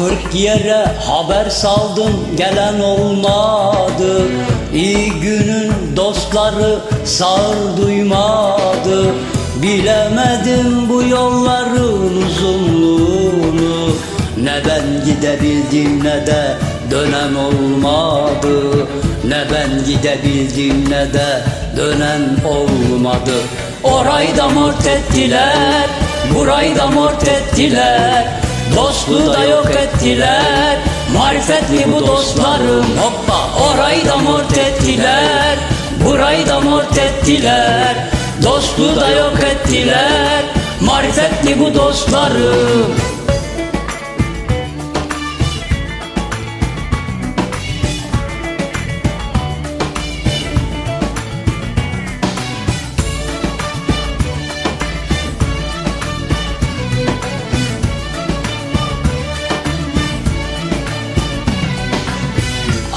Kırk yere haber saldım gelen olmadı. İyi günün dostları sağır duymadı. Bilemedim bu yolların uzunluğunu. Ne ben gidebildim ne de dönen olmadı. Ne ben gidebildim ne de dönen olmadı. Orayı da mort ettiler Burayı da mort ettiler Dostluğu da yok ettiler. Marifetli bu dostlarım. Hoppa Orayı da mort ettiler. Burayı da mort ettiler. Dostluğu da yok ettiler. Marifetli bu dostlarım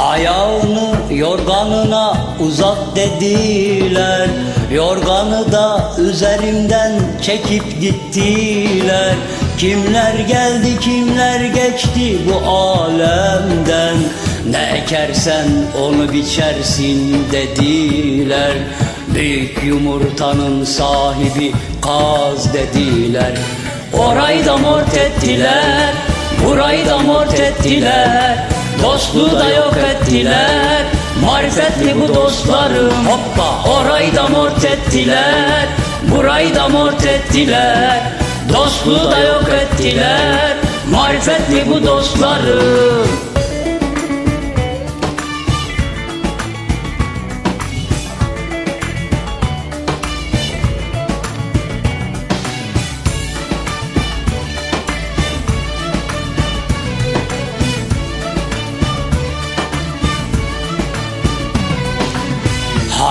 Ayağını yorganına uzat dediler. Yorganı da üzerimden çekip gittiler. Kimler geldi kimler geçti bu alemden? Ne ekersen onu biçersin dediler. Büyük yumurtanın sahibi kaz dediler. Orayı da mort ettiler Burayı da mort ettiler Dostluğu da yok ettiler. Marifetli bu dostlarım? Hoppa Orayı da mort ettiler. Burayı da mort ettiler. Dostluğu da yok ettiler. Marifetli bu dostlarım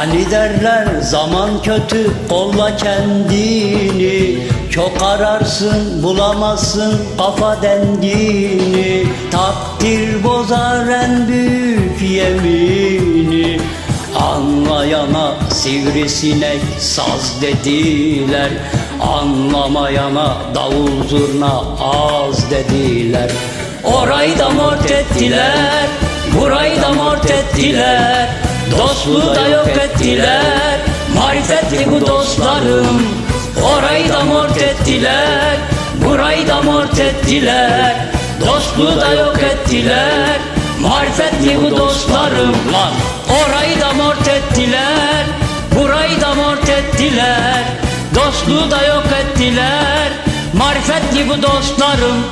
Hani derler zaman kötü kolla kendini. Çok ararsın bulamazsın kafa dengini. Takdir bozar en büyük yemini. Anlayana sivrisinek saz dediler. Anlamayana davul zurna az dediler. Orayı da mort ettiler Burayı da mort ettiler Dostluğu da yok ettiler. Marifetli bu dostlarım. Orayı da mort ettiler. Burayı da mort ettiler. Dostluğu da yok ettiler. Marifetli bu dostlarım. Lan. Orayı da mort ettiler. Burayı da mort ettiler. Dostluğu da yok ettiler. Marifetli bu dostlarım